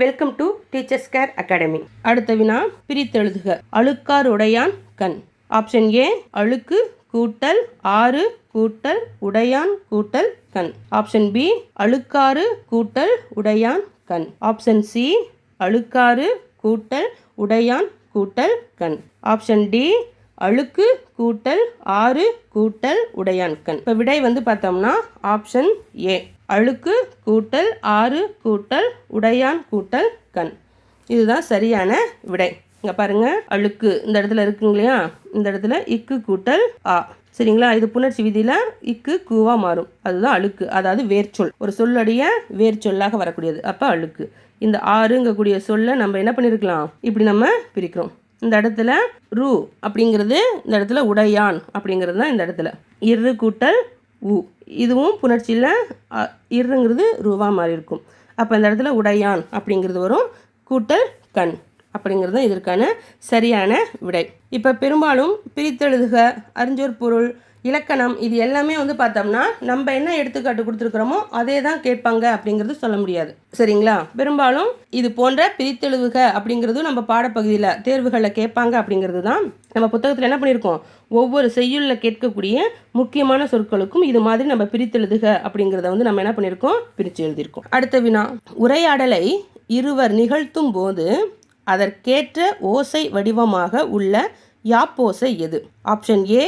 Welcome to teachers care academy அடுத்த வினா பிரித்தெழுதுக அழுக்கார் உடையான் கண். ஆப்ஷன் ஏ அழுக்கு கூட்டல் ஆறு கூட்டல் உடையான் கூட்டல் கண். ஆப்ஷன் பி அழுக்காறு கூட்டல் உடையான் கண். ஆப்ஷன் சி அழுக்காறு கூட்டல் உடையான் கூட்டல் கண். ஆப்ஷன் டி அழுக்கு கூட்டல் ஆறு கூட்டல் உடையான் கண். இப்போ விடை வந்து பார்த்தோம்னா ஆப்ஷன் ஏ அழுக்கு கூட்டல் ஆறு கூட்டல் உடையான் கூட்டல் கண். இதுதான் சரியான விடை. இங்கே பாருங்க அழுக்கு இந்த இடத்துல இருக்குங்க இல்லையா? இந்த இடத்துல இக்கு கூட்டல் ஆ. சரிங்களா? இது புணர்ச்சி விதியில் இக்கு கூவா மாறும். அதுதான் அழுக்கு. அதாவது வேர்ச்சொல். ஒரு சொல்லடைய வேர்ச்சொல்லாக வரக்கூடியது. அப்போ அழுக்கு. இந்த ஆறுங்கக்கூடிய சொல்லை நம்ம என்ன பண்ணியிருக்கலாம் இப்படி நம்ம பிரிக்கிறோம். இந்த இடத்துல ரூ அப்படிங்கிறது இந்த இடத்துல உடையான் அப்படிங்கிறது தான் இந்த இடத்துல. இரு கூட்டல் உ. இதுவும் புணர்ச்சியில் அ, இருங்கிறது ரூவா மாதிரி இருக்கும். அப்போ இந்த இடத்துல உடையான் அப்படிங்கிறது வரும். கூட்டல் கண் அப்படிங்கிறது தான் இதற்கான சரியான விடை. இப்போ பெரும்பாலும் பிரித்தெழுதுக அறிஞ்சோர் பொருள் இலக்கணம் இது எல்லாமே வந்து பார்த்தோம்னா நம்ம என்ன எடுத்துக்காட்டு கொடுத்துருக்குறோமோ அதே தான் கேட்பாங்க அப்படிங்கிறது சொல்ல முடியாது. சரிங்களா? பெரும்பாலும் இது போன்ற பிரித்தெழுவுக அப்படிங்கிறதும் நம்ம பாடப்பகுதியில் தேர்வுகளில் கேட்பாங்க அப்படிங்கிறது தான் நம்ம புத்தகத்தில் என்ன பண்ணியிருக்கோம்? ஒவ்வொரு செய்யுளில் கேட்கக்கூடிய முக்கியமான சொற்களுக்கும் இது மாதிரி நம்ம பிரித்தெழுதுக அப்படிங்கிறத வந்து நம்ம என்ன பண்ணியிருக்கோம்? பிரித்து எழுதியிருக்கோம். அடுத்த வினா. உரையாடலை இருவர் நிகழ்த்தும் போது அதற்கேற்ற ஓசை வடிவமாக உள்ள யாப்போசை எது? ஆப்ஷன் ஏ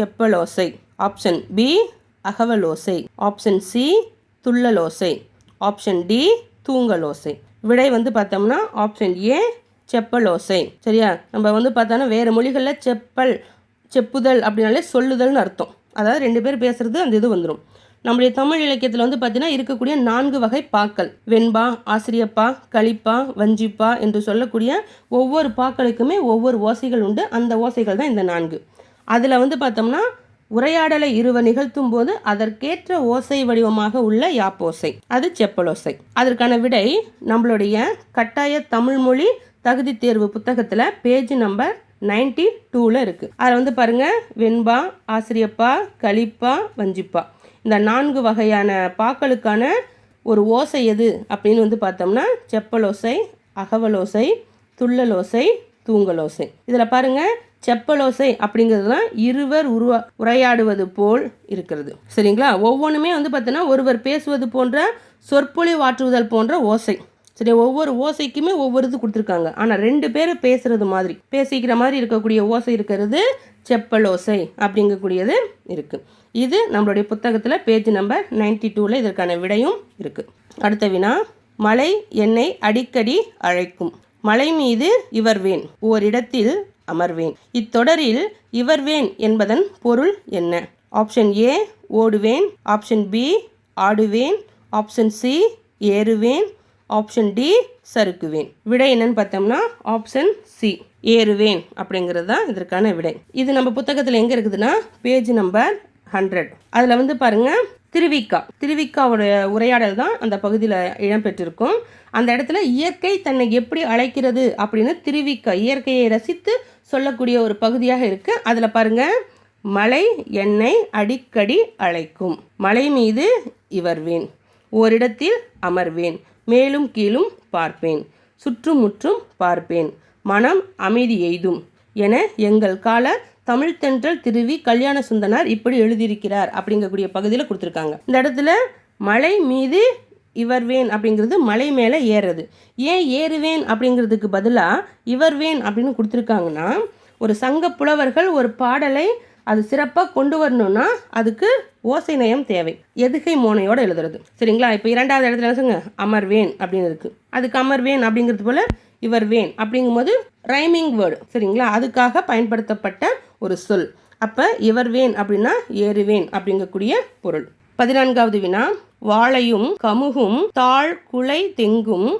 செப்பலோசை. ஆப்ஷன் பி அகவலோசை. ஆப்ஷன் சி துள்ளலோசை. ஆப்ஷன் டி தூங்கலோசை. விடை வந்து பார்த்தோம்னா ஆப்ஷன் ஏ செப்பலோசை. சரியா? நம்ம வந்து பார்த்தோன்னா வேறு மொழிகளில் செப்பல் செப்புதல் அப்படின்னாலே சொல்லுதல்னு அர்த்தம். அதாவது ரெண்டு பேர் பேசுகிறது அந்த இது வந்துடும் நம்முடைய தமிழ் இலக்கியத்தில் வந்து பார்த்தீங்கன்னா இருக்கக்கூடிய நான்கு வகை பாக்கள். வெண்பா ஆசிரியப்பா களிப்பா வஞ்சிப்பா என்று சொல்லக்கூடிய ஒவ்வொரு பாக்களுக்குமே ஒவ்வொரு ஓசைகள் உண்டு. அந்த ஓசைகள் தான் இந்த நான்கு. அதில் வந்து பார்த்தோம்னா உரையாடலை இருவர் நிகழ்த்தும் போது அதற்கேற்ற ஓசை வடிவமாக உள்ள யாப்போசை அது செப்பலோசை அதற்கான விடை நம்மளுடைய கட்டாய தமிழ் மொழி தகுதி தேர்வு புத்தகத்தில் பேஜ் நம்பர் நைன்டி டூவில் இருக்குது அதில் வந்து பாருங்கள் வெண்பா ஆசிரியப்பா கலிப்பா வஞ்சிப்பா. இந்த நான்கு வகையான பாக்களுக்கான ஒரு ஓசை எது அப்படின்னு வந்து பார்த்தோம்னா செப்பலோசை அகவலோசை துள்ளலோசை தூங்கலோசை. இதில் பாருங்க செப்பலோசை அப்படிங்கிறது தான் இருவர் உருவா உரையாடுவது போல் இருக்கிறது. சரிங்களா? ஒவ்வொன்றுமே வந்து பார்த்தோன்னா ஒருவர் பேசுவது போன்ற சொற்பொழிவாற்றுதல் போன்ற ஓசை. சரி ஒவ்வொரு ஓசைக்குமே ஒவ்வொரு இது கொடுத்துருக்காங்க. ஆனால் ரெண்டு பேர் பேசுறது மாதிரி பேசிக்கிற மாதிரி இருக்கக்கூடிய ஓசை இருக்கிறது செப்பலோசை அப்படிங்கக்கூடியது இருக்குது இது நம்மளுடைய புத்தகத்தில் பேஜ் நம்பர் நைன்டி டூவில் இதற்கான விடையும் இருக்குது அடுத்த வினா மலை என்னை அடிக்கடி அழைக்கும். மலை மீது இவர்வேன் ஓரிடத்தில் அமர்வேன். இத்தொடரில் இவர்வேன் என்பதன் பொருள் என்ன? ஆப்ஷன் ஏ ஓடுவேன். ஆப்ஷன் பி ஆடுவேன். ஆப்ஷன் சி ஏறுவேன். ஆப்ஷன் டி சறுக்குவேன். விடை என்னன்னு பார்த்தோம்னா ஆப்ஷன் சி ஏறுவேன் அப்படிங்கிறது தான் இதற்கான விடை. இது நம்ம புத்தகத்தில் எங்கே இருக்குதுன்னா பேஜ் நம்பர் ஹண்ட்ரட் அதில் வந்து பாருங்கள் திருவிக்கா. திருவிக்காவுடைய உரையாடல் தான் அந்த பகுதியில் இடம்பெற்றிருக்கும். அந்த இடத்துல இயற்கை தன்னை எப்படி அழைக்கிறது அப்படின்னு திருவிக்கா இயற்கையை ரசித்து சொல்லக்கூடிய ஒரு பகுதியாக இருக்குது அதில் பாருங்கள் மலை என்னை அடிக்கடி அழைக்கும். மலை மீது இவர்வேன். ஓரிடத்தில் அமர்வேன். மேலும் கீழும் பார்ப்பேன். சுற்றுமுற்றும் பார்ப்பேன். மனம் அமைதி எய்தும் என எங்கள் கால தமிழ்த்தென்றல் திருவி கல்யாண சுந்தனார் இப்படி எழுதியிருக்கிறார் அப்படிங்கக்கூடிய பகுதியில் கொடுத்துருக்காங்க. இந்த இடத்துல மலை மீது இவர் வேன் அப்படிங்கிறது மலை மேலே ஏறுறது. ஏன் ஏறுவேன் அப்படிங்கிறதுக்கு பதிலாக இவர் வேன் அப்படின்னு கொடுத்துருக்காங்கன்னா ஒரு சங்க புலவர்கள் ஒரு பாடலை அது சிறப்பாக கொண்டு வரணும்னா அதுக்கு ஓசை நயம் தேவை. எதுகை மோனையோடு எழுதுறது. சரிங்களா? இப்போ இரண்டாவது இடத்துல என்ன சொல்லுங்க அமர்வேன் அப்படின்னு இருக்குது அதுக்கு அமர்வேன் அப்படிங்கிறது போல் இவர் வேன் அப்படிங்கும்போது ரைமிங் வேர்டு சரிங்களா? அதுக்காக பயன்படுத்தப்பட்ட ஒரு சொல். அப்போ இவர் வேன் அப்படின்னா ஏறுவேன் அப்படிங்கக்கூடிய பொருள். பதினான்காவது வினா வாழையும் கமுகும் தாழ் குலை தெங்கும்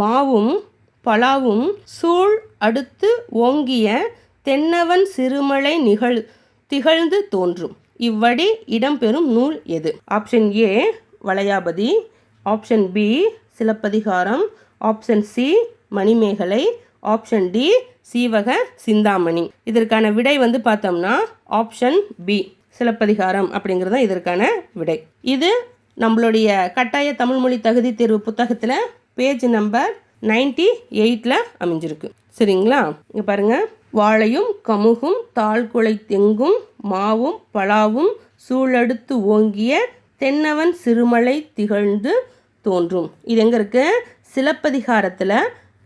மாவும் பலாவும் சூழ் அடுத்து ஓங்கிய தென்னவன் சிறுமலை நிகழ் திகழ்ந்து தோன்றும். இவ்வடி இடம்பெறும் நூல் எது? Option A Valayapathi. Option B Silappathikaram. Option C Manimekalai. Option D Seevaka Chintamani. இதற்கான விடை வந்து பார்த்தோம்னா ஆப்ஷன் பி சிலப்பதிகாரம் அப்படிங்கிறது தான் இதற்கான விடை. இது நம்மளுடைய கட்டாய தமிழ்மொழி தகுதி தேர்வு புத்தகத்தில் பேஜ் நம்பர் நைன்டி எயிட்டில் அமைஞ்சிருக்கு. சரிங்களா? இங்கே பாருங்கள் வாழையும் கமுகும் தாழ்குலை தெங்கும் மாவும் பலாவும் சூழடுத்து ஓங்கிய தென்னவன் சிறுமலை திகழ்ந்து தோன்றும். இது எங்கே இருக்குது சிலப்பதிகாரத்தில்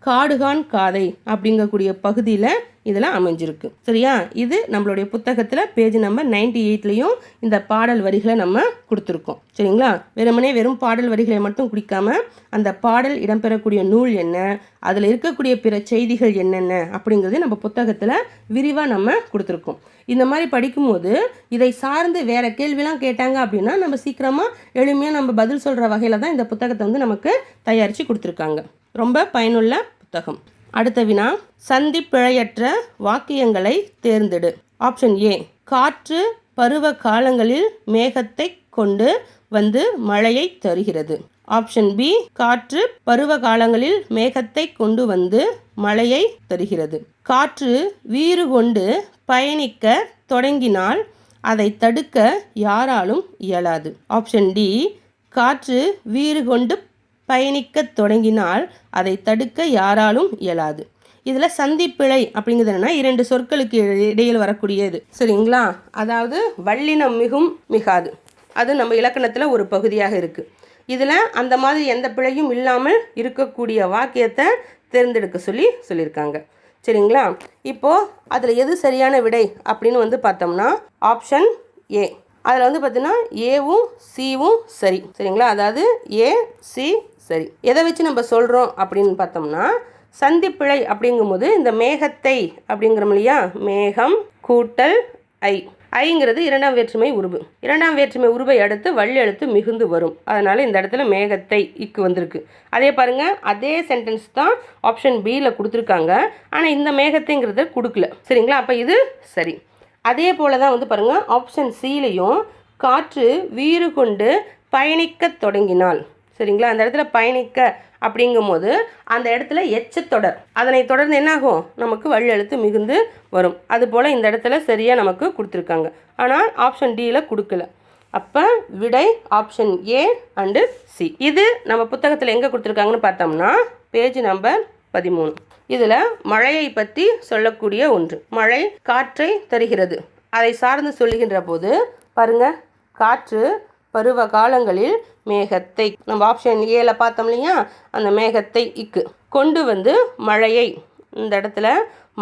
காடுகான் காதை அப்படிங்கக்கூடிய பகுதியில் இதெல்லாம் அமைஞ்சிருக்கு. சரியா? இது நம்மளுடைய புத்தகத்தில் பேஜ் நம்பர் நைன்டி எயிட்லேயும் இந்த பாடல் வரிகளை நம்ம கொடுத்துருக்கோம். சரிங்களா? வெறுமனே வெறும் பாடல் வரிகளை மட்டும் குடிக்காம அந்த பாடல் இடம்பெறக்கூடிய நூல் என்ன அதில் இருக்கக்கூடிய பிற செய்திகள் என்னென்ன அப்படிங்கிறது நம்ம புத்தகத்தில் விரிவாக நம்ம கொடுத்துருக்கோம். இந்த மாதிரி படிக்கும்போது இதை சார்ந்து வேற கேள்விலாம் கேட்டாங்க அப்படின்னா நம்ம சீக்கிரமாக எளிமையாக நம்ம பதில் சொல்கிற வகையில் தான் இந்த புத்தகத்தை வந்து நமக்கு தயாரித்து கொடுத்துருக்காங்க. ரொம்ப பயனுள்ள புத்தகம். அடுத்த வினா சந்திப்பிழையற்ற வாக்கியங்களை தேர்ந்தெடு. ஆப்ஷன் ஏ காற்று பருவ காலங்களில் மேகத்தை கொண்டு வந்து மழையை தருகிறது. ஆப்ஷன் பி காற்று பருவ காலங்களில் மேகத்தை கொண்டு வந்து மழையை தருகிறது. காற்று வீறு கொண்டு பயணிக்க தொடங்கினால் அதை தடுக்க யாராலும் இயலாது. ஆப்ஷன் டி காற்று வீறு கொண்டு பயணிக்கத் தொடங்கினால் அதை தடுக்க யாராலும் இயலாது. இதில் சந்திப்பிழை அப்படிங்கிறது என்னன்னா இரண்டு சொற்களுக்கு இடையில் வரக்கூடியது. சரிங்களா? அதாவது வல்லினம் மிகும் மிகாது. அது நம்ம இலக்கணத்தில் ஒரு பகுதியாக இருக்குது இதில் அந்த மாதிரி எந்த பிழையும் இல்லாமல் இருக்கக்கூடிய வாக்கியத்தை தேர்ந்தெடுக்க சொல்லி சொல்லியிருக்காங்க. சரிங்களா? இப்போது அதில் எது சரியான விடை அப்படின்னு வந்து பார்த்தோம்னா ஆப்ஷன் ஏ. அதில் வந்து பார்த்திங்கன்னா ஏவும் சிவும் சரி. சரிங்களா? அதாவது ஏ சி சரி எதை வச்சு நம்ம சொல்கிறோம் அப்படின்னு பார்த்தோம்னா சந்திப்பிழை அப்படிங்கும்போது இந்த மேகத்தை அப்படிங்கிறோம் இல்லையா மேகம் கூட்டல் ஐ. ஐங்கிறது இரண்டாம் வேற்றுமை உருபு. இரண்டாம் வேற்றுமை உருவை அடுத்து வள்ளி எழுத்து மிகுந்து வரும். அதனால் இந்த இடத்துல மேகத்தை இக்கு வந்திருக்கு. அதே பாருங்கள் அதே சென்டென்ஸ் தான் ஆப்ஷன் பியில் கொடுத்துருக்காங்க. ஆனால் இந்த மேகத்தைங்கிறத கொடுக்கல. சரிங்களா? அப்போ இது சரி. அதே போல தான் வந்து பாருங்கள் ஆப்ஷன் சிலையும் காற்று வீறு கொண்டு பயணிக்க தொடங்கினால். சரிங்களா? அந்த இடத்துல பயணிக்க அப்படிங்கும்போது அந்த இடத்துல எச்சத்தொடர் அதனை தொடர்ந்து என்னாகும்? நமக்கு வழியெழுத்து மிகுந்து வரும். அதுபோல் இந்த இடத்துல சரியாக நமக்கு கொடுத்துருக்காங்க. ஆனால் ஆப்ஷன் டியில் கொடுக்கல. அப்போ விடை ஆப்ஷன் ஏ அண்டு சி இது நம்ம புத்தகத்தில் எங்கே கொடுத்துருக்காங்கன்னு பார்த்தோம்னா பேஜ் நம்பர் பதிமூணு. இதில் மழையை பற்றி சொல்லக்கூடிய ஒன்று. மழை காற்றை தருகிறது. அதை சார்ந்து சொல்லுகின்ற போது பாருங்கள் காற்று பருவ காலங்களில் மேகத்தை. நம்ம ஆப்ஷன் ஏல பார்த்தோம் இல்லையா? அந்த மேகத்தை இக்கு. கொண்டு வந்து மழையை. இந்த இடத்துல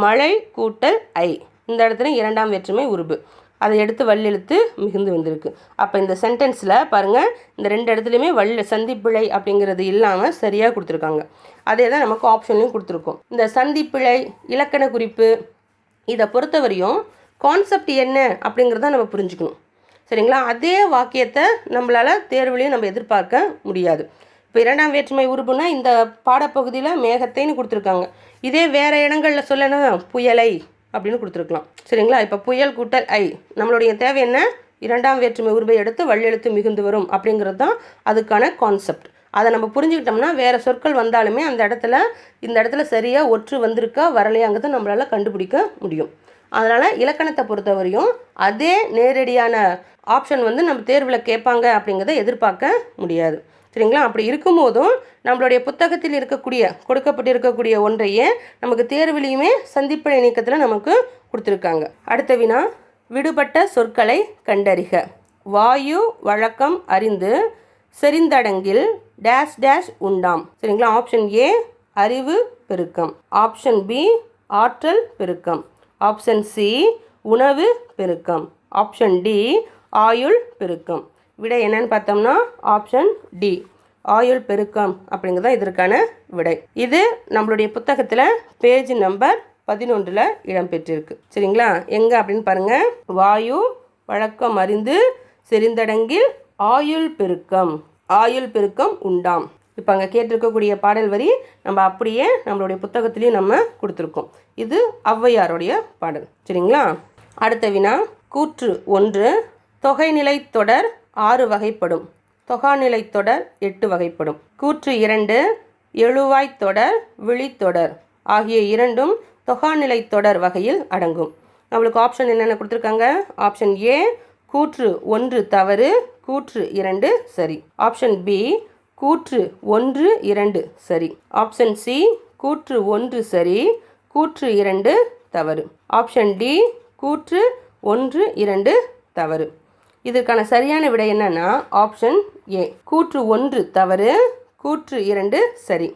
மழை கூட்டல் ஐ. இந்த இடத்துல இரண்டாம் வேற்றுமை உருபு. அதை எடுத்து வல்லெழுத்து மிகுந்து வந்திருக்கு. அப்போ இந்த சென்டென்ஸில் பாருங்கள் இந்த ரெண்டு இடத்துலையுமே வல்ல சந்திப்பிழை அப்படிங்கிறது இல்லாமல் சரியாக கொடுத்துருக்காங்க. அதே தான் நமக்கு ஆப்ஷன்லையும் கொடுத்துருக்கோம். இந்த சந்திப்பிழை இலக்கண குறிப்பு இதை பொறுத்தவரையும் கான்செப்ட் என்ன அப்படிங்கிறத நம்ம புரிஞ்சுக்கணும். சரிங்களா? அதே வாக்கியத்தை நம்மளால் தேர்வுலையும் நம்ம எதிர்பார்க்க முடியாது. இப்போ இரண்டாம் வேற்றுமை உருபுனா இந்த பாடப்பகுதியில் மேகத்தைன்னு கொடுத்துருக்காங்க. இதே வேறு இடங்களில் சொல்லணும் புயலை அப்படின்னு கொடுத்துருக்கலாம். சரிங்களா? இப்போ புயல் கூட்டல் ஐ. நம்மளுடைய தேவை என்ன? இரண்டாம் வேற்றுமை உருவை எடுத்து வள்ளெழுத்து மிகுந்து வரும் அப்படிங்கிறது தான் அதுக்கான கான்செப்ட் அதை நம்ம புரிஞ்சுக்கிட்டோம்னா வேறு சொற்கள் வந்தாலுமே அந்த இடத்துல இந்த இடத்துல சரியாக ஒற்று வந்திருக்கா வரலையாங்கிறத நம்மளால் கண்டுபிடிக்க முடியும். அதனால் இலக்கணத்தை பொறுத்தவரையும் அதே நேரடியான ஆப்ஷன் வந்து நம்ம தேர்வில் கேட்பாங்க அப்படிங்கிறத எதிர்பார்க்க முடியாது. சரிங்களா? அப்படி இருக்கும்போதும் நம்மளுடைய புத்தகத்தில் இருக்கக்கூடிய கொடுக்கப்பட்டிருக்கக்கூடிய ஒன்றையே நமக்கு தேர்விலையுமே சந்திப்பிழை நீக்கத்தில் நமக்கு கொடுத்துருக்காங்க. அடுத்த வினா விடுபட்ட சொற்களை கண்டறிக. வாயு வழக்கம் அறிந்து செறிந்தடங்கில் டேஷ் டேஷ் உண்டாம். சரிங்களா? ஆப்ஷன் ஏ அறிவு பெருக்கம். ஆப்ஷன் பி ஆற்றல் பெருக்கம். ஆப்ஷன் சி உணவு பெருக்கம். ஆப்ஷன் டி ஆயுள் பெருக்கம். விடை என்னன்னு பார்த்தோம்னா ஆப்ஷன் டி ஆயுள் பெருக்கம் அப்படிங்கிறது இதற்கான விடை. இது நம்மளுடைய புத்தகத்தில் பேஜ் நம்பர் பதினொன்றில் இடம்பெற்றிருக்கு. சரிங்களா? எங்கே அப்படின்னு பாருங்கள் வாயு வழக்கம் அறிந்து செறிந்தடங்கில் ஆயுள் பெருக்கம். ஆயுள் பெருக்கம் உண்டாம். இப்போ அங்கே கேட்டிருக்கக்கூடிய பாடல் வரி நம்ம அப்படியே நம்மளுடைய புத்தகத்திலையும் நம்ம கொடுத்துருக்கோம். இது ஔவையாருடைய பாடல். சரிங்களா? அடுத்த வினா கூற்று ஒன்று தொகைநிலை தொடர் ஆறு வகைப்படும். தொகாநிலை தொடர் எட்டு வகைப்படும். கூற்று இரண்டு எழுவாய்த் தொடர் விழித்தொடர் ஆகிய இரண்டும் தொகாநிலை தொடர் வகையில் அடங்கும். நம்மளுக்கு ஆப்ஷன் என்னென்ன கொடுத்துருக்காங்க? ஆப்ஷன் ஏ கூற்று ஒன்று தவறு கூற்று இரண்டு சரி. ஆப்ஷன் பி கூற்று ஒன்று இரண்டு சரி. ஆப்ஷன் சி கூற்று ஒன்று சரி. கூற்று இரண்டு தவறு. ஆப்ஷன் டி கூற்று ஒன்று இரண்டு தவறு. இதற்கான சரியான விடை என்னன்னா ஆப்ஷன் ஏ கூற்று ஒன்று தவறு. கூற்று இரண்டு சரி.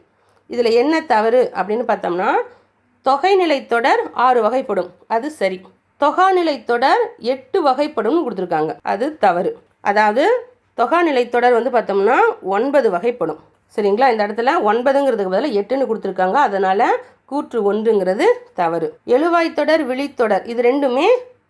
இதில் என்ன தவறு அப்படின்னு பார்த்தோம்னா தொகைநிலை தொடர் ஆறு வகைப்படும். அது சரி. தொகாநிலை தொடர் எட்டு வகைப்படும்னு கொடுத்துருக்காங்க. அது தவறு. அதாவது தொகா நிலைத்தொடர் வந்து பார்த்தோம்னா ஒன்பது வகைப்படும். சரிங்களா? இந்த இடத்துல ஒன்பதுங்கிறதுக்கு பதிலாக எட்டுன்னு கொடுத்துருக்காங்க. அதனால் கூற்று ஒன்றுங்கிறது தவறு. எழுவாய் தொடர் விழித்தொடர் இது ரெண்டுமே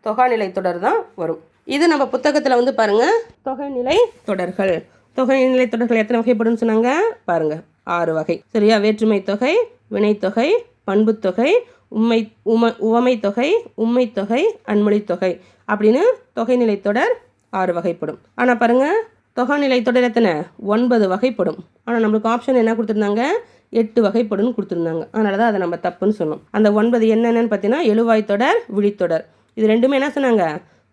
தொகாநிலை தொடர் தான் வரும். இது நம்ம புத்தகத்தில் வந்து பாருங்கள் தொகைநிலை தொடர்கள். தொகைநிலை தொடர்கள் எத்தனை வகைப்படும்னு சொன்னாங்க? பாருங்கள் ஆறு வகை. சரியா? வேற்றுமை தொகை வினைத்தொகை பண்புத்தொகை உண்மை உம உவமை தொகை உண்மை தொகை அன்மொழி தொகை அப்படின்னு தொகைநிலை தொடர் ஆறு வகைப்படும். ஆனால் பாருங்கள் தொகைநிலை தொடர் எத்தனை? ஒன்பது வகைப்படும். ஆனால் நம்மளுக்கு ஆப்ஷன் என்ன கொடுத்துருந்தாங்க? எட்டு வகைப்படும்னு கொடுத்துருந்தாங்க. அதனால தான் அதை நம்ம தப்புன்னு சொன்னோம். அந்த ஒன்பது என்னென்னு பார்த்தீங்கன்னா எழுவாய் தொடர் விழித்தொடர். இது ரெண்டுமே என்ன சொன்னாங்க?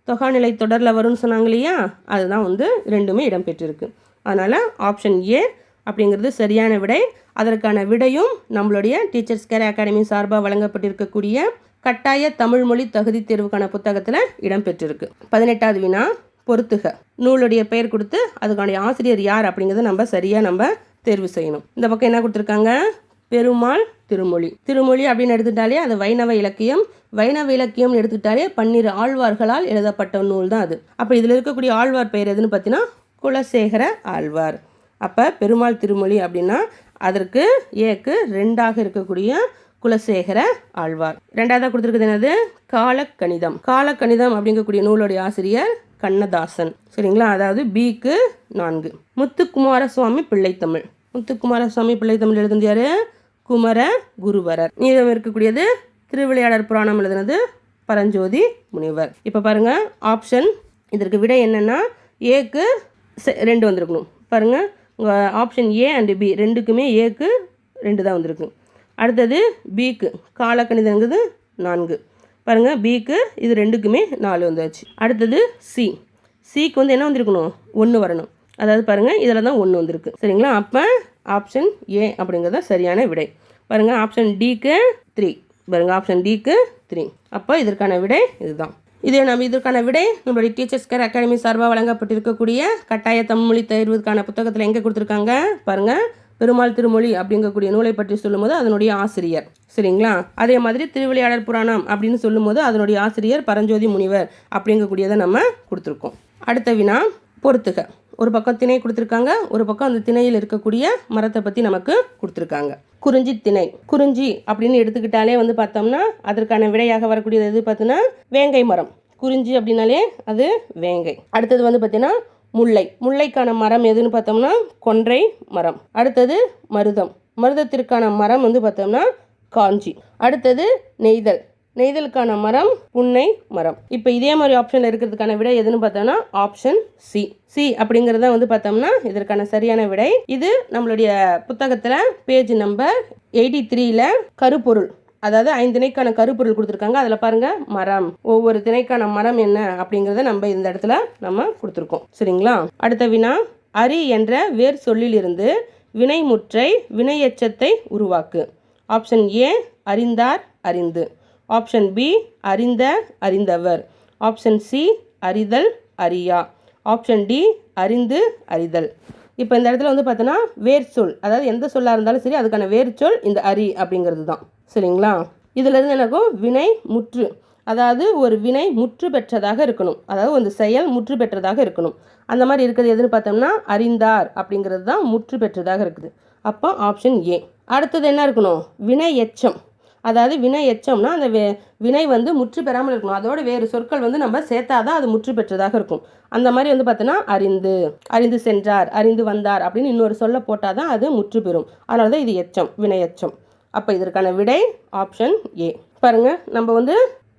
தொகாநிலை தொடரில் வரும்னு சொன்னாங்க இல்லையா? அதுதான் வந்து ரெண்டுமே இடம்பெற்றிருக்கு. அதனால் ஆப்ஷன் ஏ அப்படிங்கிறது சரியான விடை. அதற்கான விடையும் நம்மளுடைய டீச்சர்ஸ் கேர் அகாடமி சார்பாக வழங்கப்பட்டிருக்கக்கூடிய கட்டாய தமிழ்மொழி தகுதி தேர்வுக்கான புத்தகத்தில் இடம்பெற்றிருக்கு. பதினெட்டாவது வினா. பொறுத்துக. நூலுடைய பெயர் கொடுத்து அதுக்கான ஆசிரியர் யார் அப்படிங்கிறத நம்ம சரியாக நம்ம தேர்வு செய்யணும். இந்த பக்கம் என்ன கொடுத்துருக்காங்க? பெருமாள் திருமொழி. திருமொழி அப்படின்னு எடுத்துட்டாலே அது வைணவ இலக்கியம். வைணவ இலக்கியம்னு எடுத்துக்கிட்டாலே பன்னிரு ஆழ்வார்களால் எழுதப்பட்ட நூல் தான் அது. அப்போ இதில் இருக்கக்கூடிய ஆழ்வார் பெயர் எதுன்னு பார்த்தீங்கன்னா குலசேகர ஆழ்வார். அப்போ பெருமாள் திருமொழி அப்படின்னா அதற்கு ஏக்கு ரெண்டாக இருக்கக்கூடிய குலசேகர ஆழ்வார். ரெண்டாவதாக கொடுத்துருக்குது என்னது? காலக்கணிதம். காலக்கணிதம் அப்படிங்கக்கூடிய நூலுடைய ஆசிரியர் கண்ணதாசன். சரிங்களா? அதாவது பிக்கு நான்கு. முத்துக்குமார சுவாமி பிள்ளைத்தமிழ். முத்துக்குமார சுவாமி பிள்ளைத்தமிழ் எழுதுனது குமர குருவரர் மீதம் இருக்கக்கூடியது திருவிளையாடர் புராணம் எழுதுனது பரஞ்சோதி முனிவர். இப்போ பாருங்கள் ஆப்ஷன் இதற்கு விடை என்னென்னா ஏக்கு செ- ரெண்டு வந்திருக்கணும். பாருங்கள் உங்கள் ஆப்ஷன் ஏ அண்டு பி ரெண்டுக்குமே ஏக்கு ரெண்டு தான் வந்திருக்கு. அடுத்தது பிக்கு காலக்கணிதங்கிறது நான்கு. பாருங்கள் பிக்கு இது ரெண்டுக்குமே நாலு வந்தாச்சு. அடுத்தது சி சிக்கு வந்து என்ன வந்திருக்கணும்? ஒன்று வரணும். அதாவது பாருங்கள் இதில் தான் ஒன்று வந்திருக்கு. சரிங்களா? அப்போ ஆப்ஷன் ஏ அப்படிங்கிறது தான் சரியான விடை. பாருங்கள் ஆப்ஷன் டிக்கு த்ரீ பாருங்கள் ஆப்ஷன் டிக்கு த்ரீ அப்போ இதற்கான விடை இதுதான். இதே நம்ம இதற்கான விடை. நம்மளுடைய டீச்சர்ஸ் கேர் அகாடமி சார்பாக வழங்கப்பட்டிருக்கக்கூடிய கட்டாய தமிழ்மொழி தேர்வுக்கான புத்தகத்தில் எங்கே கொடுத்துருக்காங்க? பாருங்கள் பெருமாள் திருமொழி அப்படிங்கக்கூடிய நூலை பற்றி சொல்லும்போது அதனுடைய ஆசிரியர். சரிங்களா? அதே மாதிரி திருவிளையாடல் புராணம் அப்படின்னு சொல்லும்போது அதனுடைய ஆசிரியர் பரஞ்சோதி முனிவர் அப்படிங்கக்கூடியதை நம்ம கொடுத்துருக்கோம். அடுத்த வினா பொறுத்துக. ஒரு பக்கம் திணை கொடுத்துருக்காங்க ஒரு பக்கம் அந்த திணையில் இருக்கக்கூடிய மரத்தை பற்றி நமக்கு கொடுத்துருக்காங்க. குறிஞ்சி திணை. குறிஞ்சி அப்படின்னு எடுத்துக்கிட்டாலே வந்து பார்த்தோம்னா அதற்கான விடையாக வரக்கூடியது எது பார்த்தோன்னா வேங்கை மரம். குறிஞ்சி அப்படின்னாலே அது வேங்கை. அடுத்தது வந்து பார்த்தீங்கன்னா முல்லை. முல்லைக்கான மரம் எதுன்னு பார்த்தோம்னா கொன்றை மரம். அடுத்தது மருதம். மருதத்திற்கான மரம் வந்து பார்த்தோம்னா காஞ்சி. அடுத்தது நெய்தல். நெய்தலுக்கான மரம் புன்னை மரம். இப்போ இதே மாதிரி ஆப்ஷனில் இருக்கிறதுக்கான விடை எதுன்னு பார்த்தோம்னா ஆப்ஷன் சி சி அப்படிங்கிறத வந்து பார்த்தோம்னா இதற்கான சரியான விடை. இது நம்மளுடைய புத்தகத்தில் பேஜ் நம்பர் எயிட்டி த்ரீல கருப்பொருள். அதாவது ஐந்து திணைக்கான கருப்பொருள் கொடுத்துருக்காங்க. அதில் பாருங்கள் மரம். ஒவ்வொரு திணைக்கான மரம் என்ன அப்படிங்கிறத நம்ம இந்த இடத்துல நம்ம கொடுத்துருக்கோம். சரிங்களா? அடுத்த வினா அரி என்ற வேர் சொல்லிலிருந்து வினைமுற்றை வினையெச்சத்தை உருவாக்கு. ஆப்ஷன் ஏ அறிந்தார் அறிந்து. ஆப்ஷன் பி அறிந்த அறிந்தவர். ஆப்ஷன் சி அறிதல் அறியா. ஆப்ஷன் டி அறிந்து அறிதல். இப்போ இந்த இடத்துல வந்து பார்த்தோன்னா வேர் சொல். அதாவது எந்த சொல்லாக இருந்தாலும் சரி அதுக்கான வேர் சொல் இந்த அரி அப்படிங்கிறது தான். சரிங்களா? இதிலிருந்து எனக்கும் வினை முற்று. அதாவது ஒரு வினை முற்று பெற்றதாக இருக்கணும். அதாவது ஒரு செயல் முற்று பெற்றதாக இருக்கணும். அந்த மாதிரி இருக்கிறது எதுன்னு பார்த்தோம்னா அறிந்தார் அப்படிங்கிறது தான் முற்று பெற்றதாக இருக்குது. அப்போ ஆப்ஷன் ஏ அடுத்தது என்ன இருக்கணும்? வினை எச்சம். அதாவது வினை எச்சம்னா அந்த வே- வினை வந்து முற்று பெறாமல் இருக்கணும். அதோட வேறு சொற்கள் வந்து நம்ம சேர்த்தாதான் அது முற்று பெற்றதாக இருக்கும். அந்த மாதிரி வந்து பார்த்தோன்னா அறிந்து அறிந்து சென்றார் அறிந்து வந்தார் அப்படின்னு இன்னொரு சொல்ல போட்டால் தான் அது முற்று பெறும். அதனால தான் இது எச்சம் வினை எச்சம். அப்போ இதற்கான விடை ஆப்ஷன் ஏ பாருங்க நம்ம வந்து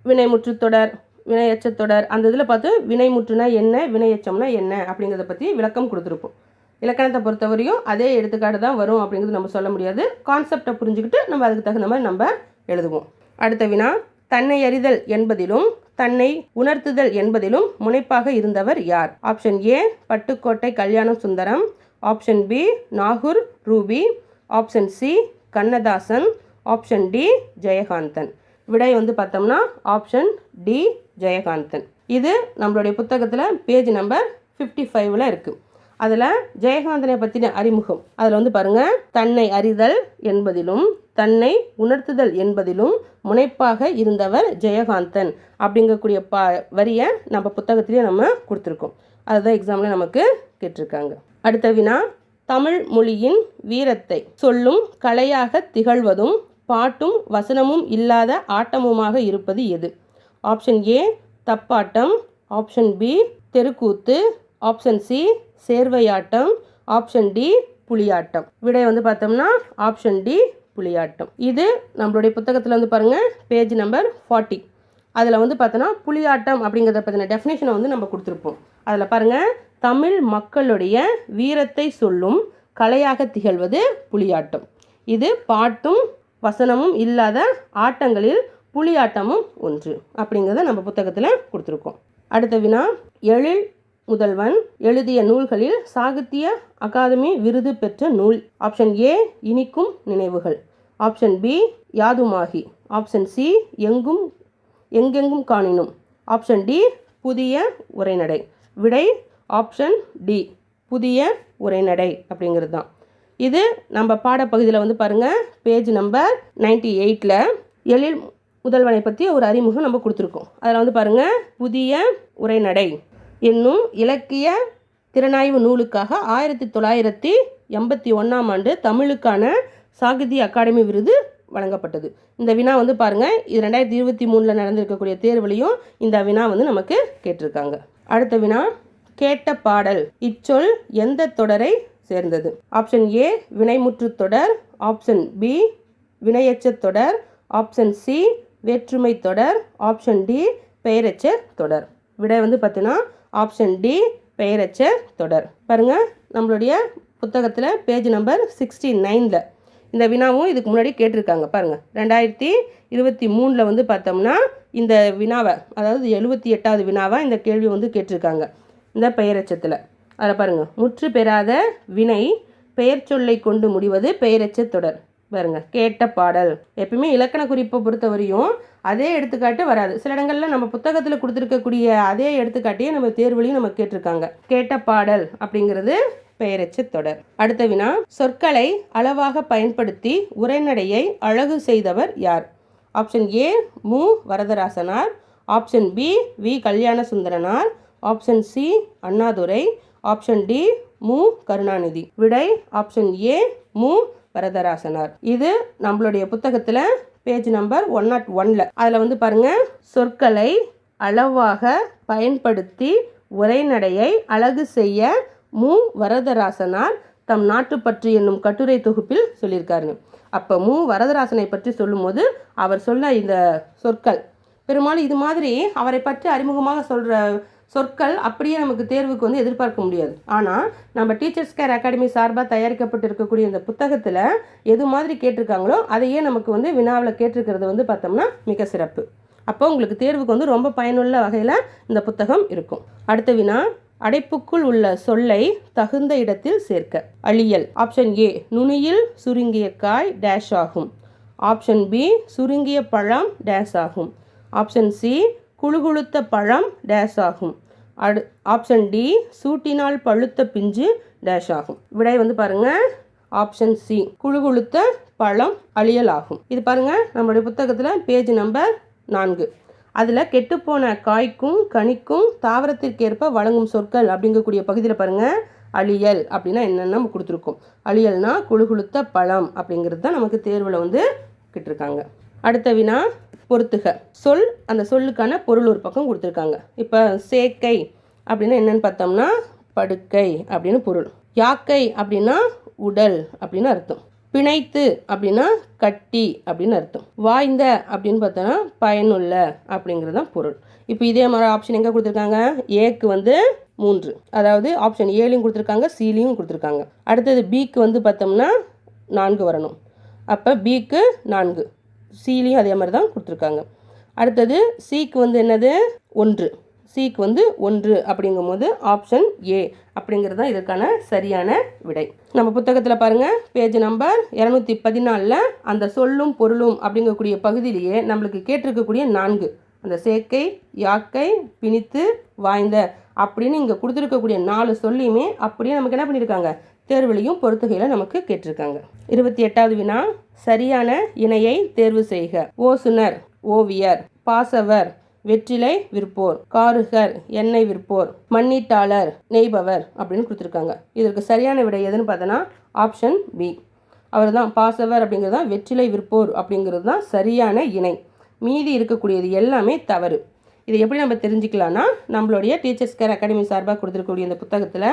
வினை முற்றுத்தொடர் வினை அந்த இதில் பார்த்து வினை முற்றுனா என்ன வினையச்சம்னா என்ன அப்படிங்கிறத பற்றி விளக்கம் கொடுத்துருப்போம். இலக்கணத்தை பொறுத்தவரையும் அதே எடுத்துக்காடு தான் வரும் அப்படிங்கிறது நம்ம சொல்ல முடியாது. கான்செப்டை புரிஞ்சுக்கிட்டு நம்ம அதுக்கு தகுந்த மாதிரி நம்ம எழுதுவோம். அடுத்த வினா தன்னை அறிதல் என்பதிலும் தன்னை உணர்த்துதல் என்பதிலும் முனைப்பாக இருந்தவர் யார்? Option A Pattukkottai Kalyanasundaram. Option B Nagore Rubi. Option C Kannadasan option D Jayakanthan. விடை வந்து பார்த்தோம்னா ஆப்ஷன் டி ஜெயகாந்தன். இது நம்மளுடைய புத்தகத்தில் பேஜ் நம்பர் ஃபிஃப்டி ஃபைவ்ல இருக்குது அதில் ஜெயகாந்தனை பற்றின அறிமுகம். அதில் வந்து பாருங்கள் தன்னை அறிதல் என்பதிலும் தன்னை உணர்த்துதல் என்பதிலும் முனைப்பாக இருந்தவர் ஜெயகாந்தன் அப்படிங்கக்கூடிய பா வரியை நம்ம புத்தகத்திலேயே நம்ம கொடுத்துருக்கோம். அதுதான் எக்ஸாமில் நமக்கு கேட்டிருக்காங்க. அடுத்த வினா தமிழ் மொழியின் வீரத்தை சொல்லும் கலையாக திகழ்வதும் பாட்டும் வசனமும் இல்லாத ஆட்டமுமாக இருப்பது எது? ஆப்ஷன் ஏ தப்பாட்டம். ஆப்ஷன் பி தெருக்கூத்து. ஆப்ஷன் சி சேர்வையாட்டம். ஆப்ஷன் டி புலியாட்டம். விடை வந்து பார்த்தோம்னா ஆப்ஷன் டி புலியாட்டம். இது நம்மளுடைய புத்தகத்தில் வந்து பாருங்கள் பேஜ் நம்பர் ஃபார்ட்டி. அதில் வந்து பார்த்தோன்னா புலியாட்டம் அப்படிங்கிறத பற்றின டெஃபினேஷனை வந்து நம்ம கொடுத்துருப்போம். அதில் பாருங்கள் தமிழ் மக்களுடைய வீரத்தை சொல்லும் கலையாக திகழ்வது புலியாட்டம். இது பாட்டும் வசனமும் இல்லாத ஆட்டங்களில் புலியாட்டமும் ஒன்று அப்படிங்கிறத நம்ம புத்தகத்தில் கொடுத்துருக்கோம். அடுத்த வினா எழில் முதல்வன் எழுதிய நூல்களில் சாகித்ய அகாதமி விருது பெற்ற நூல். ஆப்ஷன் ஏ இனிக்கும் நினைவுகள். ஆப்ஷன் பி யாதுமாகி. ஆப்ஷன் சி எங்கும் எங்கெங்கும் காணினும். ஆப்ஷன் டி புதிய உரைநடை. விடை ஆப்ஷன் டி புதிய உரைநடை அப்படிங்கிறது தான். இது நம்ம பாடப்பகுதியில் வந்து பாருங்கள் பேஜ் நம்பர் நைன்டி எயிட்டில் எழில் முதல்வனை பற்றி ஒரு அறிமுகம் நம்ம கொடுத்துருக்கோம். அதில் வந்து பாருங்கள் புதிய உரைநடை என்னும் இலக்கிய திறனாய்வு நூலுக்காக ஆயிரத்தி தொள்ளாயிரத்தி எண்பத்தி ஒன்றாம் ஆண்டு தமிழுக்கான சாகித்ய அகாடமி விருது வழங்கப்பட்டது. இந்த வினா வந்து பாருங்கள் இது ரெண்டாயிரத்தி இருபத்தி மூணில் நடந்திருக்கக்கூடிய தேர்வுலையும் இந்த வினா வந்து நமக்கு கேட்டிருக்காங்க. அடுத்த வினா கேட்ட பாடல். இச்சொல் எந்த தொடரை சேர்ந்தது? ஆப்ஷன் ஏ வினைமுற்று தொடர். ஆப்ஷன் பி வினையச்ச தொடர். ஆப்ஷன் சி வேற்றுமை தொடர். ஆப்ஷன் டி பெயரச்ச தொடர். விடை வந்து பார்த்தீங்கன்னா ஆப்ஷன் டி பெயரச்ச தொடர். பாருங்கள் நம்மளுடைய புத்தகத்தில் பேஜ் நம்பர் சிக்ஸ்டி நைனில் இந்த வினாவும் இதுக்கு முன்னாடி கேட்டிருக்காங்க. பாருங்கள் ரெண்டாயிரத்தி இருபத்தி மூணில் வந்து பார்த்தோம்னா இந்த வினாவை அதாவது எழுபத்தி எட்டாவது வினாவை இந்த கேள்வி வந்து கேட்டிருக்காங்க. இந்த பெயரச்சத்தில் அதில் பாருங்கள் முற்று பெறாத வினை பெயர் சொல்லை கொண்டு முடிவது பெயரச்ச தொடர். பாருங்க. கேட்ட பாடல். எப்பயுமே இலக்கண குறிப்பை பொறுத்தவரையும் அதே எடுத்துக்காட்டு வராது. சில இடங்களில் நம்ம புத்தகத்தில் கொடுத்துருக்கக்கூடிய அதே எடுத்துக்காட்டையே நம்ம தேர்வுலையும் நம்ம கேட்டிருக்காங்க. கேட்ட பாடல் அப்படிங்கிறது பெயரச்ச தொடர். அடுத்த வினா சொற்களை அளவாக பயன்படுத்தி உரைநடையை அழகு செய்தவர் யார்? Option A Mu. Varadarasanar. Option B V. Kalyanasundaranar option C Annadurai. Option D Mu Karunanidhi. விடை ஆப்ஷன் ஏ மு வரதராசனார். இது நம்மளுடைய புத்தகத்தில் பேஜ் நம்பர் ஒன் நாட் ஒன்ல. அதில் வந்து பாருங்க சொற்களை அளவாக பயன்படுத்தி உரைநடையை அழகு செய்ய மு வரதராசனார் தம் நாட்டு பற்றி என்னும் கட்டுரை தொகுப்பில் சொல்லியிருக்காருங்க அப்போ மு வரதராசனை பற்றி சொல்லும்போது அவர் சொன்ன இந்த சொற்கள் பெரும்பாலும் இது மாதிரி அவரை பற்றி அறிமுகமாக சொல்கிற சொற்கள் அப்படியே நமக்கு தேர்வுக்கு வந்து எதிர்பார்க்க முடியாது. ஆனால் நம்ம டீச்சர்ஸ் கேர் அகாடமி சார்பாக தயாரிக்கப்பட்டு இருக்கக்கூடிய இந்த புத்தகத்தில் எது மாதிரி கேட்டிருக்காங்களோ அதையே நமக்கு வந்து வினாவில் கேட்டிருக்கிறது வந்து பார்த்தோம்னா மிக சிறப்பு. அப்போ உங்களுக்கு தேர்வுக்கு வந்து ரொம்ப பயனுள்ள வகையில் இந்த புத்தகம் இருக்கும். அடுத்த வினா அடைப்புக்குள் உள்ள சொல்லை தகுந்த இடத்தில் சேர்க்க. அழியல். ஆப்ஷன் ஏ நுனியில் சுருங்கிய காய் டேஷ் ஆகும். ஆப்ஷன் பி சுருங்கிய பழம் டேஷ் ஆகும். ஆப்ஷன் சி குழுகுழுத்த பழம் டேஷ் ஆகும். அடு ஆப்ஷன் டி சூட்டினால் பழுத்த பிஞ்சு டேஷ் ஆகும். விடை வந்து பாருங்க ஆப்ஷன் சி குழுகுழுத்த பழம் அழியல் ஆகும். இது பாருங்க நம்மளுடைய புத்தகத்தில் பேஜ் நம்பர் நான்கு. அதில் கெட்டுப்போன காய்க்கும் கனிக்கும் தாவரத்திற்கேற்ப வழங்கும் சொற்கள் அப்படிங்கக்கூடிய பகுதியில் பாருங்கள் அழியல் அப்படின்னா என்னென்ன நம்ம கொடுத்துருக்கோம். அழியல்னா குழுகுழுத்த பழம் அப்படிங்கிறது தான் நமக்கு தேர்வில் வந்து கிட்டிருக்காங்க. அடுத்த வினா பொறுத்துக. சொல் அந்த சொல்லுக்கான பொருள் ஒரு பக்கம் கொடுத்துருக்காங்க. இப்போ சேக்கை அப்படின்னா என்னன்னு பார்த்தோம்னா படுக்கை அப்படின்னு பொருள். யாக்கை அப்படின்னா உடல் அப்படின்னு அர்த்தம். பிணைத்து அப்படின்னா கட்டி அப்படின்னு அர்த்தம். வாய்ந்த அப்படின்னு பார்த்தோன்னா பயனுள்ள அப்படிங்கிறது தான் பொருள். இப்போ இதே மாதிரி ஆப்ஷன் எங்கே கொடுத்துருக்காங்க? ஏக்கு வந்து மூன்று. அதாவது ஆப்ஷன் ஏலையும் கொடுத்துருக்காங்க சிலையும் கொடுத்துருக்காங்க. அடுத்தது பிக்கு வந்து பார்த்தோம்னா நான்கு வரணும். அப்போ பிக்கு நான்கு. சிலையும் அதே மாதிரி தான் கொடுத்துருக்காங்க. அடுத்தது சிக்கு வந்து என்னது? ஒன்று. சிக்கு வந்து ஒன்று அப்படிங்கும்போது ஆப்ஷன் ஏ அப்படிங்கிறது தான் இதற்கான சரியான விடை. நம்ம புத்தகத்தில் பாருங்கள் பேஜ் நம்பர் இரநூத்தி பதினாலில் அந்த சொல்லும் பொருளும் அப்படிங்கக்கூடிய பகுதியிலேயே நம்மளுக்கு கேட்டிருக்கக்கூடிய நான்கு. அந்த சேக்கை யாக்கை பிணித்து வாய்ந்த அப்படின்னு இங்கே கொடுத்துருக்கக்கூடிய நாலு சொல்லியுமே அப்படியே நமக்கு என்ன பண்ணியிருக்காங்க? தேர்வுலையும் பொறுத்துகையில் நமக்கு கேட்டிருக்காங்க. இருபத்தி எட்டாவது வினா சரியான இணையை தேர்வு செய்க. ஓசுனர் ஓவியர் பாசவர் வெற்றிலை விற்போர் காருகர் எண்ணெய் விற்போர் மண்ணீட்டாளர் நெய்பவர் அப்படின்னு கொடுத்துருக்காங்க. இதற்கு சரியான விடை எதுன்னு பார்த்தோன்னா ஆப்ஷன் பி. அவர் தான் பாசவர் அப்படிங்கிறது தான் வெற்றிலை விற்போர் அப்படிங்கிறது தான் சரியான இணை. மீதி இருக்கக்கூடியது எல்லாமே தவறு. இதை எப்படி நம்ம தெரிஞ்சுக்கலாம்னா நம்மளுடைய டீச்சர்ஸ் கேர் அகாடமி சார்பாக கொடுத்துருக்கக்கூடிய இந்த புத்தகத்தில்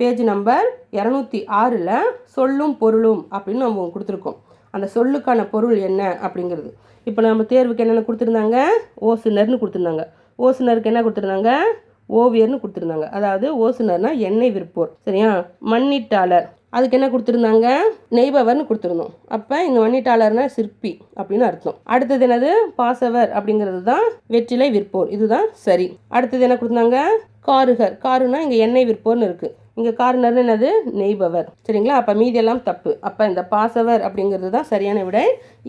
பேஜ் நம்பர் இரநூத்தி ஆறில் சொல்லும் பொருளும் அப்படின்னு நம்ம கொடுத்துருக்கோம். அந்த சொல்லுக்கான பொருள் என்ன அப்படிங்கிறது. இப்போ நம்ம தேர்வுக்கு என்னென்ன கொடுத்துருந்தாங்க? ஓசுனர்னு கொடுத்துருந்தாங்க. ஓசுனருக்கு என்ன கொடுத்துருந்தாங்க? ஓவியர்னு கொடுத்துருந்தாங்க. அதாவது ஓசுனர்னா எண்ணெய் விற்போர் சரியா? மண்ணிட்டாளர். அதுக்கு என்ன கொடுத்துருந்தாங்க? நெய்பவர்னு கொடுத்துருந்தோம். அப்போ இங்கே மண்ணிட்டாளர்னா சிற்பி அப்படின்னு அர்த்தம். அடுத்தது என்னது? பாசவர் அப்படிங்கிறது தான் வெற்றிலை விற்போர். இதுதான் சரி. அடுத்தது என்ன கொடுத்தாங்க காருகர். காருனா இங்கே எண்ணெய் விற்போர்னு இருக்குது இங்கே கார்னர் என்னது? நெய்பவர். சரிங்களா? அப்போ மீதியெல்லாம் தப்பு. அப்போ இந்த பாசவர் அப்படிங்கிறது தான் சரியான விடை.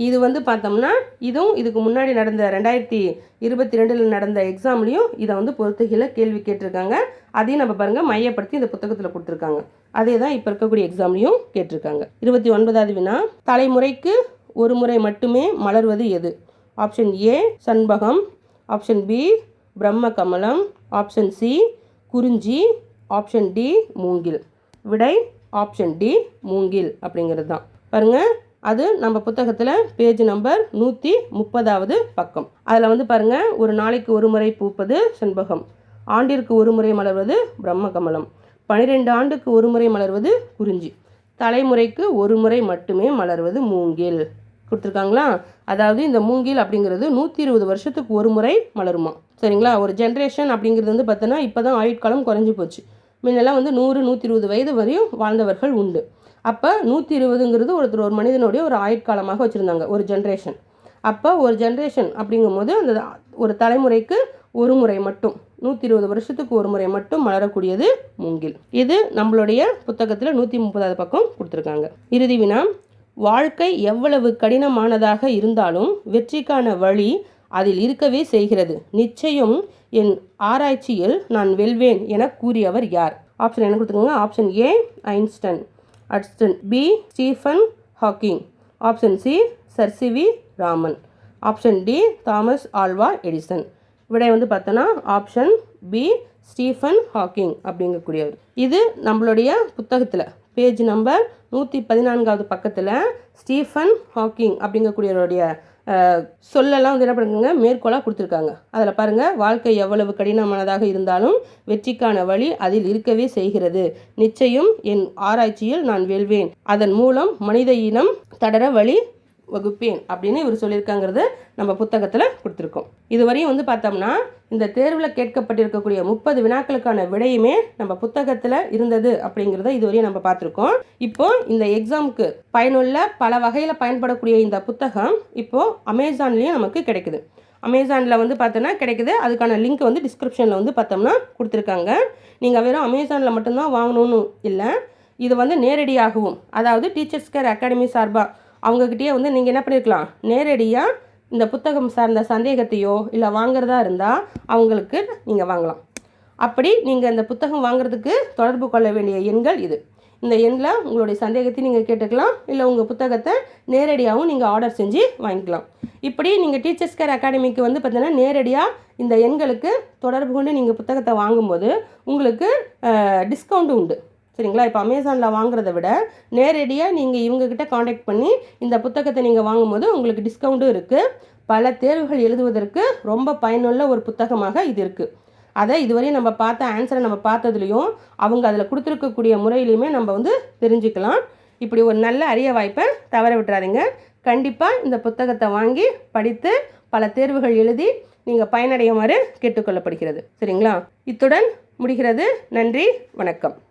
இது வந்து பார்த்தோம்னா இதுவும் இதுக்கு முன்னாடி நடந்த ரெண்டாயிரத்தி இருபத்தி ரெண்டில் நடந்த எக்ஸாம்லேயும் இதை வந்து பொறுத்துகையில் கேள்வி கேட்டிருக்காங்க. அதையும் நம்ம பாருங்கள் மையப்படுத்தி இந்த புத்தகத்தில் கொடுத்துருக்காங்க. அதே தான் இப்போ இருக்கக்கூடிய எக்ஸாம்லேயும் கேட்டிருக்காங்க. இருபத்தி ஒன்பதாவது வினா. தலைமுறைக்கு ஒரு முறை மட்டுமே மலர்வது எது? ஆப்ஷன் ஏ சண்பகம். ஆப்ஷன் பி பிரம்ம கமலம் ஆப்ஷன் சி குறிஞ்சி. ஆப்ஷன் டி மூங்கில். விடை ஆப்ஷன் டி மூங்கில் அப்படிங்கிறது தான் பாருங்கள் அது நம்ம புத்தகத்தில் பேஜ் நம்பர் நூற்றி முப்பதாவது பக்கம். அதில் வந்து பாருங்கள் ஒரு நாளைக்கு ஒரு முறை பூப்பது செண்பகம். ஆண்டிற்கு ஒரு முறை மலர்வது பிரம்ம கமலம் பனிரெண்டு ஆண்டுக்கு ஒரு முறை மலர்வது குறிஞ்சி. தலைமுறைக்கு ஒரு முறை மட்டுமே மலர்வது மூங்கில். கொடுத்துருக்காங்களா? அதாவது இந்த மூங்கில் அப்படிங்கிறது நூற்றி இருபது வருஷத்துக்கு ஒரு முறை மலருமா? சரிங்களா? ஒரு ஜென்ரேஷன் அப்படிங்கிறது வந்து பார்த்தோன்னா இப்போ தான் ஆயுட்காலம் குறைஞ்சி போச்சு. முன்னெல்லாம் வந்து நூறு நூற்றி இருபது வயது வரையும் வாழ்ந்தவர்கள் உண்டு. அப்போ நூற்றி இருபதுங்கிறது ஒருத்தர் ஒரு மனிதனுடைய ஒரு ஆயுட்காலமாக வச்சுருந்தாங்க ஒரு ஜென்ரேஷன் அப்போ ஒரு ஜென்ரேஷன் அப்படிங்கும்போது அந்த ஒரு தலைமுறைக்கு ஒரு முறை மட்டும் நூற்றி இருபது வருஷத்துக்கு ஒரு முறை மட்டும் மலரக்கூடியது மூங்கில். இது நம்மளுடைய புத்தகத்தில் நூற்றி முப்பதாவது பக்கம் கொடுத்துருக்காங்க. இறுதி வினா வாழ்க்கை எவ்வளவு கடினமானதாக இருந்தாலும் வெற்றிக்கான வழி அதில் இருக்கவே செய்கிறது. நிச்சயம் என் ஆராய்ச்சியில் நான் வெல்வேன் என கூறியவர் யார்? ஆப்ஷன் என்ன கொடுத்துருங்க option A Einstein அட்ஸ்டன் B Stephen Hawking option C sir C V Raman option D Thomas Alva Edison விடை வந்து பார்த்தோன்னா ஆப்ஷன் பி ஸ்டீஃபன் ஹாக்கிங் அப்படிங்கக்கூடியவர். இது நம்மளுடைய புத்தகத்தில். பேஜ் நம்பர் நூற்றி பதினான்காவது பக்கத்தில் ஸ்டீஃபன் ஹாக்கிங் அப்படிங்கக்கூடியவருடைய சொல்லலாம் வந்து என்ன பண்ணுங்க மேற்கோளாக கொடுத்துருக்காங்க. அதில் பாருங்கள் வாழ்க்கை எவ்வளவு கடினமானதாக இருந்தாலும் வெற்றிக்கான வழி அதில் இருக்கவே செய்கிறது. நிச்சயம் என் ஆராய்ச்சியில் நான் வெல்வேன். அதன் மூலம் மனித இனம் தடர வழி வகுப்பேன் அப்படின்னு இவர் சொல்லியிருக்காங்கிறது நம்ம புத்தகத்தில் கொடுத்துருக்கோம். இதுவரையும் வந்து பார்த்தோம்னா இந்த தேர்வில் கேட்கப்பட்டிருக்கக்கூடிய முப்பது வினாக்களுக்கான விடையுமே நம்ம புத்தகத்தில் இருந்தது அப்படிங்கிறத இதுவரையும் நம்ம பார்த்துருக்கோம். இப்போ இந்த எக்ஸாமுக்கு பயனுள்ள பல வகையில் பயன்படக்கூடிய இந்த புத்தகம் இப்போது அமேசான்லேயும் நமக்கு கிடைக்குது. அமேசானில் வந்து பார்த்தோன்னா கிடைக்குது. அதுக்கான லிங்க் வந்து டிஸ்கிரிப்ஷனில் வந்து பார்த்தோம்னா கொடுத்துருக்காங்க. நீங்கள் வெறும் அமேசானில் மட்டும்தான் வாங்கணும்னு இல்லை இது வந்து நேரடியாகவும் அதாவது டீச்சர்ஸ் கேர் அகாடமி சார்பாக அவங்கக்கிட்டேயே வந்து நீங்கள் என்ன பண்ணியிருக்கலாம் நேரடியாக இந்த புத்தகம் சார்ந்த சந்தேகத்தையோ இல்லை வாங்குறதா இருந்தால் அவங்களுக்கு நீங்கள் வாங்கலாம். அப்படி நீங்கள் இந்த புத்தகம் வாங்குறதுக்கு தொடர்பு கொள்ள வேண்டிய எண்கள் இது. இந்த எண்ணில் உங்களுடைய சந்தேகத்தை நீங்கள் கேட்டுக்கலாம். இல்லை உங்கள் புத்தகத்தை நேரடியாகவும் நீங்கள் ஆர்டர் செஞ்சு வாங்கிக்கலாம். இப்படி நீங்கள் டீச்சர்ஸ் கேர் அகாடமிக்கு வந்து பார்த்தீங்கன்னா நேரடியாக இந்த எண்களுக்கு தொடர்பு கொண்டு நீங்கள் புத்தகத்தை வாங்கும்போது உங்களுக்கு டிஸ்கவுண்ட்டும் உண்டு. சரிங்களா? இப்போ அமேசானில் வாங்குறத விட நேரடியாக நீங்கள் இவங்கக்கிட்ட காண்டாக்ட் பண்ணி இந்த புத்தகத்தை நீங்கள் வாங்கும்போது உங்களுக்கு டிஸ்கவுண்ட்டும் இருக்குது பல தேர்வுகள் எழுதுவதற்கு ரொம்ப பயனுள்ள ஒரு புத்தகமாக இது இருக்குது அதை இதுவரையும் நம்ம பார்த்த ஆன்சரை நம்ம பார்த்ததுலேயும் அவங்க அதில் கொடுத்துருக்கக்கூடிய முறையிலையுமே நம்ம வந்து தெரிஞ்சுக்கலாம். இப்படி ஒரு நல்ல அரிய வாய்ப்பை தவற விட்டுறாதீங்க. கண்டிப்பாக இந்த புத்தகத்தை வாங்கி படித்து பல தேர்வுகள் எழுதி நீங்கள் பயனடையுமாறு கேட்டுக்கொள்ளப்படுகிறது. சரிங்களா? இத்துடன் முடிகிறது. நன்றி. வணக்கம்.